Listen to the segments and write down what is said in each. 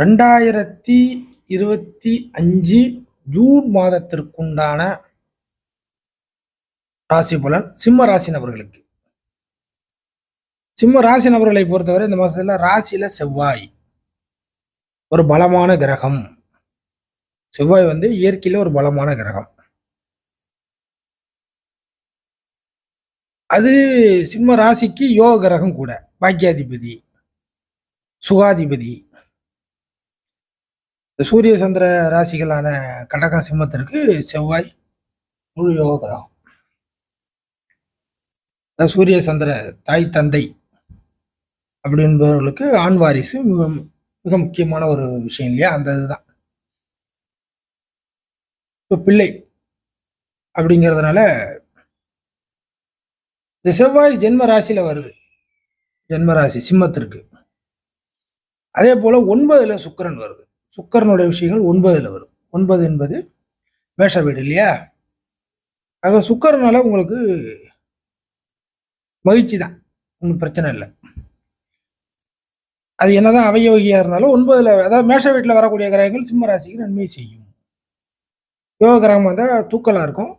ரெண்டாயிரத்தி இருபத்தி அஞ்சு ஜூன் மாதத்திற்குண்டான ராசி பலன் சிம்ம ராசி நபர்களுக்கு. சிம்ம ராசி நபர்களை பொறுத்தவரை இந்த மாதத்தில் ராசியில் செவ்வாய். ஒரு பலமான கிரகம். செவ்வாய் வந்து இயற்கையில் ஒரு பலமான கிரகம். அது சிம்ம ராசிக்கு யோக கிரகம் கூட. பாக்கியாதிபதி சுகாதிபதி இந்த சூரிய சந்திர ராசிகளான கடக சிம்மத்திற்கு செவ்வாய் முழு யோக கிரகம் சூரிய சந்திர தாய் தந்தை அப்படி என்பவர்களுக்கு ஆண் வாரிசு மிக மிக முக்கியமான ஒரு விஷயம் இல்லையா? அந்த இதுதான். இப்போ பிள்ளை அப்படிங்கிறதுனால இந்த செவ்வாய் ஜென்ம ராசியில வருது. ஜென்ம ராசி சிம்மத்திற்கு. அதே போல ஒன்பதுல சுக்கிரன் வருது. சுக்கரனுடைய விஷயங்கள் ஒன்பதில் வரும். ஒன்பது என்பது மேஷ வீடு இல்லையா? ஆக சுக்கிரனால உங்களுக்கு மகிழ்ச்சி தான். ஒன்றும் பிரச்சனை இல்லை. அது என்னதான் அவயோகியாக இருந்தாலும் ஒன்பதில் அதாவது மேஷ வீட்டில் வரக்கூடிய கிரகங்கள் சிம்ம ராசிக்கு நன்மை செய்யும். யோக கிரகமாக இருந்தால் தூக்கலாக இருக்கும்.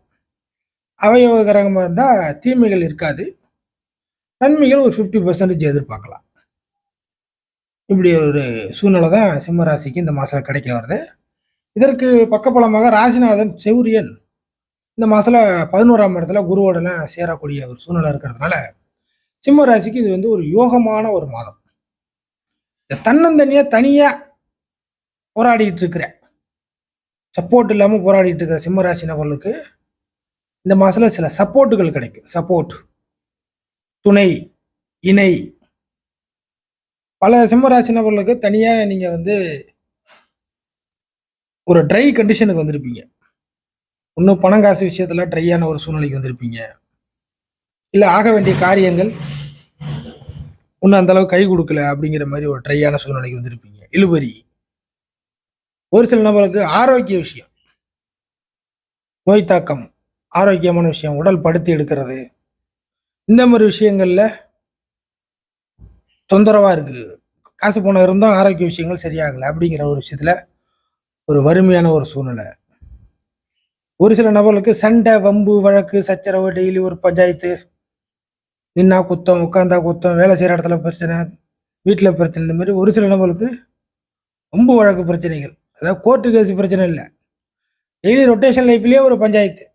அவயோக கிரகமாக இருந்தால் தீமைகள் இருக்காது. நன்மைகள் ஒரு ஃபிஃப்டி பர்சன்டேஜ் எதிர்பார்க்கலாம். இப்படி ஒரு சூழ்நிலை தான் சிம்ம ராசிக்கு இந்த மாதம் கிடைக்க வருது. இதற்கு பக்கபலமாக ராசிநாதன் செவுரியன் இந்த மாதத்தில் பதினோராம் இடத்துல குருவோடலாம் சேரக்கூடிய ஒரு சூழ்நிலை இருக்கிறதுனால சிம்ம ராசிக்கு இது வந்து ஒரு யோகமான ஒரு மாதம். இந்த தன்னந்தனியாக தனியாக போராடிட்டு இருக்கிற சப்போர்ட் இல்லாமல் போராடிட்டு இருக்கிற சிம்ம ராசி நபர்களுக்கு இந்த மாதத்தில் சில சப்போர்ட்டுகள் கிடைக்கும். சப்போர்ட் துணை இணை பல சிம்மராசி நபர்களுக்கு தனியாக நீங்கள் வந்து ஒரு ட்ரை கண்டிஷனுக்கு வந்திருப்பீங்க. இன்னும் பணம் காசு விஷயத்தில் ட்ரையான ஒரு சூழ்நிலைக்கு வந்திருப்பீங்க. இல்லை ஆக வேண்டிய காரியங்கள் இன்னும் அந்த அளவுக்கு கை கொடுக்கல அப்படிங்கிற மாதிரி ஒரு ட்ரையான சூழ்நிலைக்கு வந்திருப்பீங்க. இழுபறி. ஒரு சில நபர்களுக்கு ஆரோக்கிய விஷயம். நோய் தாக்கம் ஆரோக்கியமான விஷயம் உடல் படுத்தி எடுக்கிறது. இந்த மாதிரி விஷயங்களில் தொந்தரவாக இருக்குது காசு பணம் இருந்தும் ஆரோக்கிய விஷயங்கள் சரியாகலை அப்படிங்கிற ஒரு விஷயத்தில் ஒரு வறுமையான ஒரு சூழ்நிலை. ஒரு சில நபர்களுக்கு சண்டை வம்பு வழக்கு சச்சரவு டெய்லி ஒரு பஞ்சாயத்து. நின்னா குத்தம் உட்காந்தா குத்தம் வேலை செய்கிற இடத்துல பிரச்சனை வீட்டில் பிரச்சனை இந்த மாதிரி ஒரு சில நபர்களுக்கு வம்பு வழக்கு பிரச்சனைகள். அதாவது கோர்ட்டு கேஸ் பிரச்சனை இல்லை. டெய்லி ரொட்டேஷன் லைஃப்லேயே ஒரு பஞ்சாயத்து.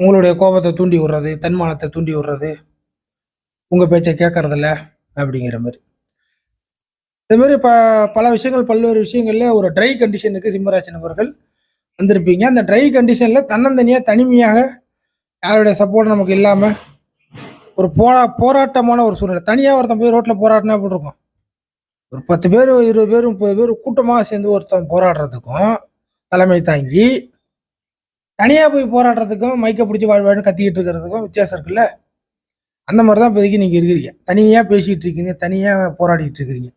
உங்களுடைய கோபத்தை தூண்டி விடுறது தன்மானத்தை தூண்டி விடுறது. உங்கள் பேச்சை கேட்கறதில்ல அப்படிங்கிற மாதிரி. இந்த மாதிரி ப பல விஷயங்கள் பல்வேறு விஷயங்களில் ஒரு ட்ரை கண்டிஷனுக்கு சிம்மராசி நபர்கள் வந்திருப்பீங்க. அந்த ட்ரை கண்டிஷனில் தன்னந்தனியாக தனிமையாக யாருடைய சப்போர்ட் நமக்கு இல்லாமல் ஒரு போரா போராட்டமான ஒரு சூழ்நிலை. தனியாக ஒருத்தன் போய் ரோட்டில் போராட்டினா எப்படி இருக்கும்? ஒரு பத்து பேர் இருபது பேர் முப்பது பேர் கூட்டமாக சேர்ந்து ஒருத்தன் போராடுறதுக்கும் தலைமை தாங்கி தனியாக போய் போராடுறதுக்கும் மைக்கை பிடிச்சி வாழ்வாழ்னு கத்திக்கிட்டு இருக்கிறதுக்கும் வித்தியாசம் இருக்குல்ல? அந்த மாதிரி தான் இப்போதைக்கு நீங்கள் இருக்கிறீங்க. தனியாக பேசிகிட்டு இருக்கீங்க தனியாக போராடிட்டு இருக்கிறீங்க.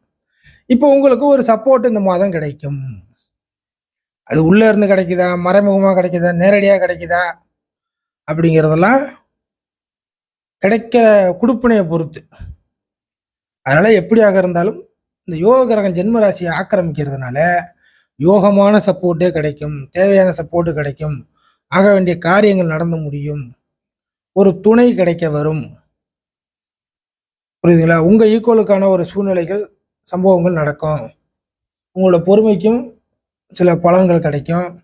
இப்போ உங்களுக்கு ஒரு சப்போர்ட் இந்த மாதம் கிடைக்கும். அது உள்ளே இருந்து கிடைக்குதா? மறைமுகமாக கிடைக்குதா? நேரடியாக கிடைக்குதா? அப்படிங்கிறதெல்லாம் கிடைக்கிற குடுப்பினையை பொறுத்து. அதனால் எப்படியாக இருந்தாலும் இந்த யோக கிரகம் ஜென்ம ராசியை ஆக்கிரமிக்கிறதுனால யோகமான சப்போர்ட்டே கிடைக்கும். தேவையான சப்போர்ட்டு கிடைக்கும். ஆக வேண்டிய காரியங்கள் நடந்து முடியும். ஒரு துணை கிடைக்க வரும். புரியுதுங்களா? உங்கள் ஈக்குவலுக்கான ஒரு சூழ்நிலைகள் சம்பவங்கள் நடக்கும். உங்களோட பொறுமைக்கும் சில பலன்கள் கிடைக்கும்.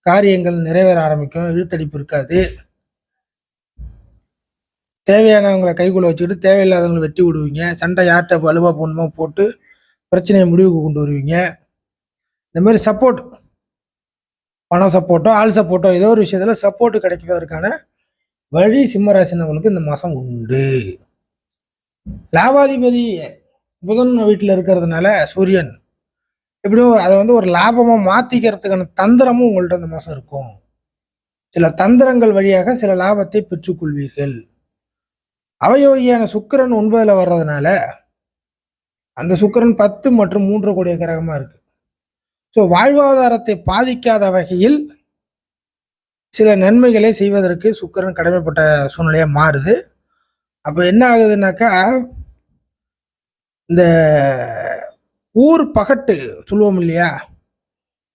காரியங்கள் நிறைவேற ஆரம்பிக்கும். இழுத்தடிப்பு இருக்காது. தேவையானவங்களை கைக்குள்ள வச்சுக்கிட்டு தேவையில்லாதவங்களை வெட்டி விடுவீங்க. சண்டை யார்கிட்ட வலுவாக போகணுமோ போட்டு பிரச்சனையை முடிவுக்கு கொண்டு வருவீங்க. இந்த மாதிரி சப்போர்ட் பண சப்போர்ட்டோ ஆள் சப்போர்ட்டோ ஏதோ ஒரு விஷயத்தில் சப்போர்ட் கிடைப்பதற்கான வழி சிம்மராசினவங்களுக்கு இந்த மாதம் உண்டு. லாபாதிபதி புதன் வீட்டில் இருக்கிறதுனால சூரியன் எப்படியும் அதை வந்து ஒரு லாபமாக மாற்றிக்கிறதுக்கான தந்திரமும் உங்கள்ட்ட இந்த மாதம் இருக்கும். சில தந்திரங்கள் வழியாக சில லாபத்தை பெற்றுக்கொள்வீர்கள். அவயோகியான சுக்கிரன் ஒன்பதில் வர்றதுனால அந்த சுக்கிரன் பத்து மற்றும் மூன்று கோடிய கிரகமாக இருக்கு. ஸோ வாழ்வாதாரத்தை பாதிக்காத வகையில் சில நன்மைகளை செய்வதற்கு சுக்கிரன் கடமைப்பட்ட சூழ்நிலையாக மாறுது. அப்போ என்ன ஆகுதுனாக்கா இந்த ஊர் பகட்டு சொல்லுவோம் இல்லையா?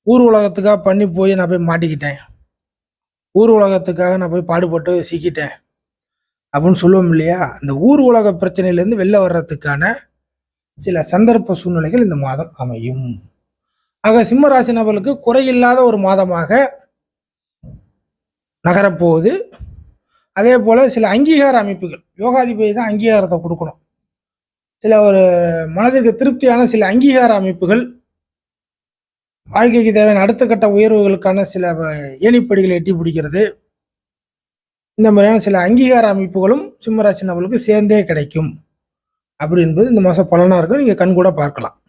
ஊர் உலகத்துக்காக பண்ணி போய் நான் போய் மாட்டிக்கிட்டேன். ஊர் உலகத்துக்காக நான் போய் பாடுபட்டு சிக்கிட்டேன். அப்படின்னு சொல்லுவோம் இல்லையா? அந்த ஊர் உலக பிரச்சனையிலேருந்து வெளில வர்றதுக்கான சில சந்தர்ப்ப சூழ்நிலைகள் இந்த மாதம் அமையும். ஆக சிம்ம ராசி நபர்களுக்கு குறையில்லாத ஒரு மாதமாக நகரப்போகுது. அதே போல் சில அங்கீகார அமைப்புகள். யோகாதிபதி தான் அங்கீகாரத்தை கொடுக்கணும். சில ஒரு மனதிற்கு திருப்தியான சில அங்கீகார அமைப்புகள் வாழ்க்கைக்கு தேவையான அடுத்த கட்ட உயர்வுகளுக்கான சில வ- ஏணிப்படிகளை எட்டி பிடிக்கிறது. இந்த மாதிரியான சில அங்கீகார அமைப்புகளும் சிம்மராசி நபர்களுக்கு சேர்ந்தே கிடைக்கும். அப்படி என்பது இந்த மாதம் பலனாக இருக்கும் நீங்கள் கண்கூட பார்க்கலாம்.